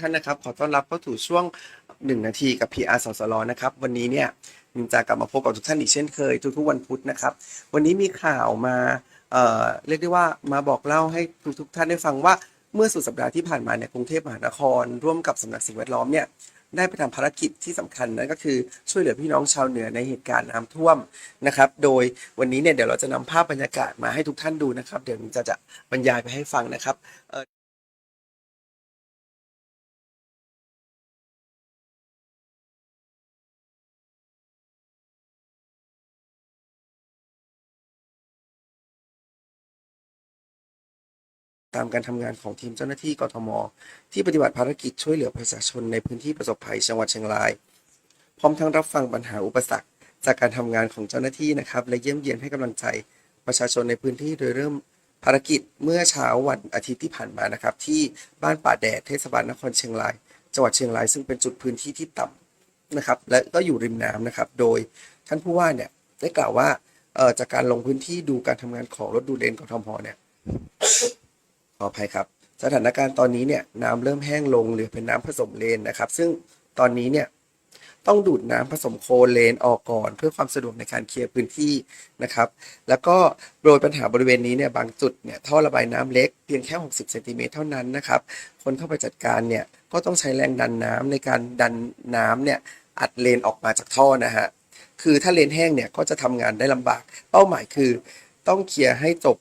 ท่านนะครับขอต้อนรับเข้าสู่ช่วง 1 นาทีกับ PR สสลนะครับ วันนี้เนี่ยนินจากลับมาพบกับทุกท่านอีกเช่นเคยทุกๆวันพุธนะครับ วันนี้มีข่าวมาเอ่อเรียกได้ว่ามาบอกเล่าให้ทุกๆท่านได้ฟังว่าเมื่อสุดสัปดาห์ที่ผ่านมาเนี่ยกรุงเทพมหานคร ร่วมกับสำนักสิ่งแวดล้อมเนี่ยได้ไปทำภารกิจที่สำคัญนั่นก็คือช่วยเหลือพี่น้องชาวเหนือในเหตุการณ์น้ำท่วมนะครับ โดยวันนี้เนี่ยเดี๋ยวเราจะนำภาพบรรยากาศมาให้ทุกท่านดูนะครับ เดี๋ยวนินจะจะบรรยายไปให้ฟังนะครับ ตามการทำงานของทีมเจ้าหน้าที่กทม ที่ปฏิบัติภารกิจช่วยเหลือประชาชนในพื้นที่ประสบภัยจังหวัดเชียงราย พร้อมทั้งรับฟังปัญหาอุปสรรค จากการทำงานของเจ้าหน้าที่นะครับ และเยี่ยมเยียนให้กำลังใจประชาชนในพื้นที่โดยเริ่มภารกิจเมื่อเช้าวันอาทิตย์ที่ผ่านมานะครับ ที่บ้านป่าแดดเทศบาลนครเชียงราย จังหวัดเชียงราย ซึ่งเป็นจุดพื้นที่ที่ต่ำนะครับ และก็อยู่ริมน้ำนะครับ โดยท่านผู้ว่าเนี่ยได้กล่าวว่าจากการลงพื้นที่ดูการทำงานของรถดูดเลนกทมเนี่ย ขออภัยครับ สถานการณ์ตอนนี้เนี่ยน้ำเริ่มแห้งลงหลือเป็นน้ำผสมเลนนะครับ ซึ่งตอนนี้เนี่ยต้องดูดน้ำผสมโคลเลนออกก่อน เพื่อความสะดวกในการเคลียร์พื้นที่นะครับ แล้วก็โดยปัญหาบริเวณนี้เนี่ยบางจุดเนี่ยท่อระบายน้ำเล็กเพียงแค่ 60เซนติเมตรเท่านั้นนะครับ คนเข้าไปจัดการเนี่ยก็ต้องใช้แรงดันน้ำในการดันน้ำเนี่ยอัดเลนออกมาจากท่อนะฮะ คือถ้าเลนแห้งเนี่ยก็จะทำงานได้ลำบาก เป้าหมายคือต้องเคลียร์ให้จบ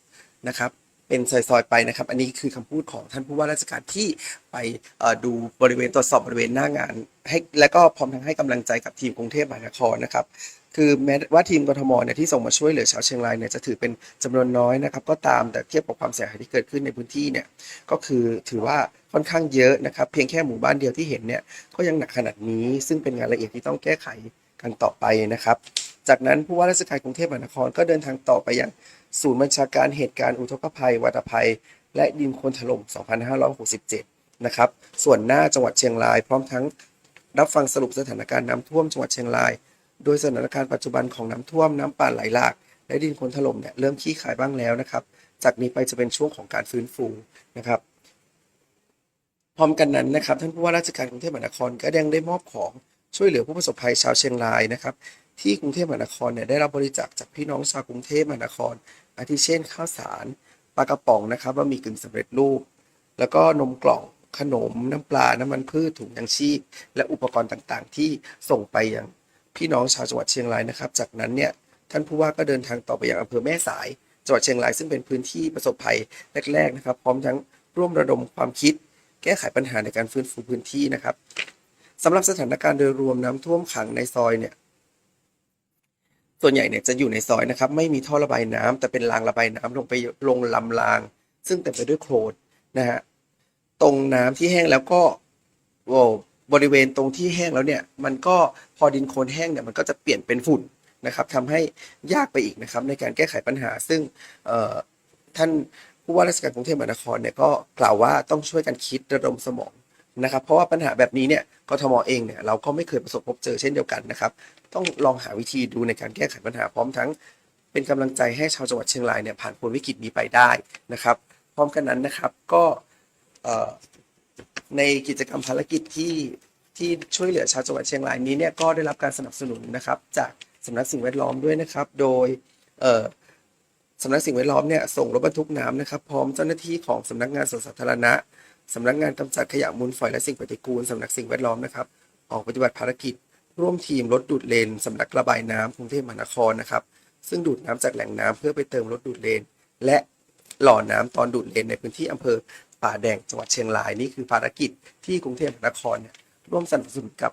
นะครับ เป็นซอยๆไปนะครับ อันนี้คือคำพูดของท่านผู้ว่าราชการที่ไปดูบริเวณตรวจสอบบริเวณหน้างาน ให้และก็พร้อมทั้งให้กำลังใจกับทีมกรุงเทพมหานครนะครับคือแม้ว่าทีมกทมเนี่ยที่ส่งมาช่วยเหลือชาวเชียงรายเนี่ยจะถือเป็นจำนวนน้อยนะครับก็ตามแต่เทียบกับความเสียหายที่เกิดขึ้นในพื้นที่เนี่ยก็คือถือว่าค่อนข้างเยอะนะครับเพียงแค่หมู่บ้านเดียวที่เห็นเนี่ยก็ยังหนักขนาดนี้ ซึ่งเป็นงานละเอียดที่ต้องแก้ไขกันต่อไปนะครับ จากนั้นผู้ว่าราชการกรุงเทพมหานครก็เดินทางต่อไปยัง ศูนย์บัญชาการเหตุการณ์อุทกภัย วัตภัย และดินโคลนถล่ม 2567 นะครับ ส่วนหน้าจังหวัดเชียงราย พร้อมทั้งรับฟังสรุปสถานการณ์น้ำท่วมจังหวัดเชียงราย โดยสถานการณ์ปัจจุบันของน้ำท่วมน้ำป่าไหลหลาก และดินโคลนถล่มเนี่ยเริ่มขี้ขายบ้างแล้วนะครับ จากนี้ไปจะเป็นช่วงของการฟื้นฟูนะครับ พร้อมกันนั้นนะครับ ท่านผู้ว่าราชการกรุงเทพมหานครก็ยังได้มอบของช่วยเหลือผู้ประสบภัยชาวเชียงรายนะครับที่กรุงเทพมหานครเนี่ยได้รับบริจาคจากพี่น้องชาวกรุงเทพมหานคร อาทิเช่นข้าวสารปลากระป๋องนะครับบะหมี่กึ่งสำเร็จรูป แล้วก็นมกล่องขนมน้ำปลา น้ำมันพืชถุงยางชีพ และอุปกรณ์ต่างๆ ที่ส่งไปยังพี่น้องชาวจังหวัดเชียงรายนะครับ จากนั้นเนี่ยท่านผู้ว่าก็เดินทางต่อไปยังอำเภอแม่สายจังหวัดเชียงรายซึ่งเป็นพื้นที่ประสบภัยแรก ๆ นะครับ พร้อมทั้งร่วมระดมความคิด แก้ไขปัญหาในการฟื้นฟูพื้นที่นะครับสำหรับสถานการณ์โดยรวมน้ำท่วมขังในซอยเนี่ย ส่วนใหญ่เนี่ยจะอยู่ในซอยนะครับ ไม่มีท่อระบายน้ำแต่เป็นรางระบายน้ำลงไปลงลำราง ซึ่งเต็มไปด้วยโคลนนะฮะตรงน้ำที่แห้งแล้วก็โวบริเวณตรงที่แห้งแล้วเนี่ย มันก็พอดินโคลนแห้งเนี่ยมันก็จะเปลี่ยนเป็นฝุ่นนะครับทำให้ยากไปอีกนะครับ ในการแก้ไขปัญหา ซึ่งท่านผู้ว่าราชการกรุงเทพมหานครเนี่ยก็กล่าวว่าต้องช่วยกันคิดระดมสมอง นะครับ เพราะว่าปัญหาแบบนี้เนี่ยกทมเองเนี่ยเราก็ไม่เคยประสบพบเจอเช่นเดียวกันนะครับ ต้องลองหาวิธีดูในการแก้ไขปัญหาพร้อมทั้งเป็นกำลังใจให้ชาวจังหวัดเชียงรายเนี่ยผ่านพ้นวิกฤตนี้ไปได้นะครับ พร้อมกันนั้นนะครับก็ในกิจกรรมภารกิจที่ที่ช่วยเหลือชาวจังหวัดเชียงรายนี้เนี่ยก็ได้รับการสนับสนุนนะครับ จากสำนักสิ่งแวดล้อมด้วยนะครับ โดยสำนักสิ่งแวดล้อมเนี่ยส่งรถบรรทุกน้ำนะครับ พร้อมเจ้าหน้าที่ของสำนักงานสวนสาธารณะ สำนักงานกำจัดขยะมูลฝอยและสิ่งปฏิกูลสำนักสิ่งแวดล้อมนะครับออกปฏิบัติภารกิจ ร่วมทีมรถดูดเลนสำนักระบายน้ำกรุงเทพมหานครนะครับซึ่งดูดน้ำจากแหล่งน้ำเพื่อไปเติมรถดูดเลน และหล่อน้ำตอนดูดเลนในพื้นที่อำเภอป่าแดงจังหวัดเชียงรายนี่คือภารกิจที่กรุงเทพมหานครเนี่ยร่วมสนับสนุนกับ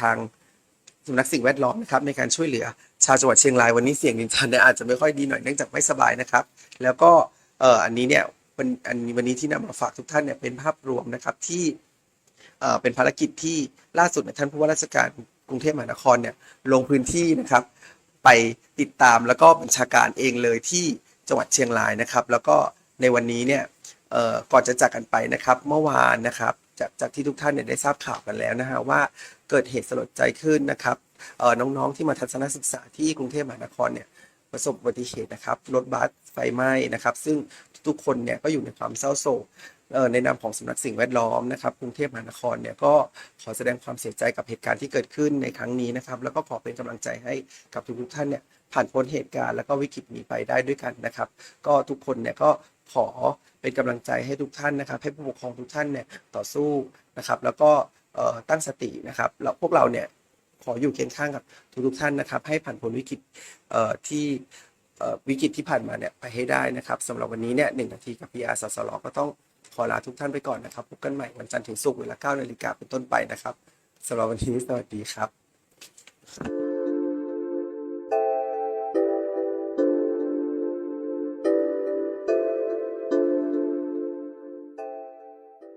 ทางสำนักสิ่งแวดล้อมนะครับในการช่วยเหลือชาวจังหวัดเชียงรายวันนี้เสียงดินชันอาจจะไม่ค่อยดีหน่อยเนื่องจากไม่สบายนะครับ แล้วก็เอออันนี้เนี่ย วันอันนี้วันนี้ที่นำมาฝากทุกท่านเนี่ยเป็นภาพรวมนะครับที่เป็นภารกิจที่ล่าสุดท่านผู้ว่าราชการกรุงเทพมหานครเนี่ยลงพื้นที่นะครับ ไปติดตามแล้วก็บัญชาการเองเลยที่จังหวัดเชียงรายนะครับ แล้วก็ในวันนี้เนี่ยก่อนจะจากกันไปนะครับ เมื่อวานนะครับจากจากที่ทุกท่านเนี่ยได้ทราบข่าวกันแล้วนะฮะว่าเกิดเหตุสลดใจขึ้นนะครับน้องๆที่มาทัศนศึกษาที่กรุงเทพมหานครเนี่ยประสบอุบัติเหตุนะครับรถบัสไฟไหม้นะครับ ซึ่ง ทุกคนเนี่ยก็อยู่ในความเศร้าโศกในนามของสำนักสิ่งแวดล้อมนะครับกรุงเทพมหานครเนี่ยก็ขอแสดงความเสียใจกับเหตุการณ์ที่เกิดขึ้นในครั้งนี้นะครับ แล้วก็ขอเป็นกำลังใจให้กับทุกๆท่านเนี่ยผ่านพ้นเหตุการณ์แล้วก็วิกฤตนี้ไปได้ด้วยกันนะครับ ก็ทุกคนเนี่ยก็ขอเป็นกำลังใจให้ทุกท่านนะครับ ให้ผู้ปกครองทุกท่านเนี่ยต่อสู้นะครับ แล้วก็ตั้งสตินะครับแล้วพวกเราเนี่ยขออยู่เคียงข้างกับทุกๆท่านนะครับ ให้ผ่านพ้นวิกฤตที่ วิกฤตที่ผ่านมาเนี่ยไปให้ได้นะครับสำหรับวันนี้เนี่ยหนึ่งนาทีกับพีอาร์สสลก็ต้องขอลาทุกท่านไปก่อนนะครับพบกันใหม่วันจันทร์ถึงศุกร์เวลา9นาฬิกาเป็นต้นไปนะครับสำหรับวันนี้สวัสดีครับ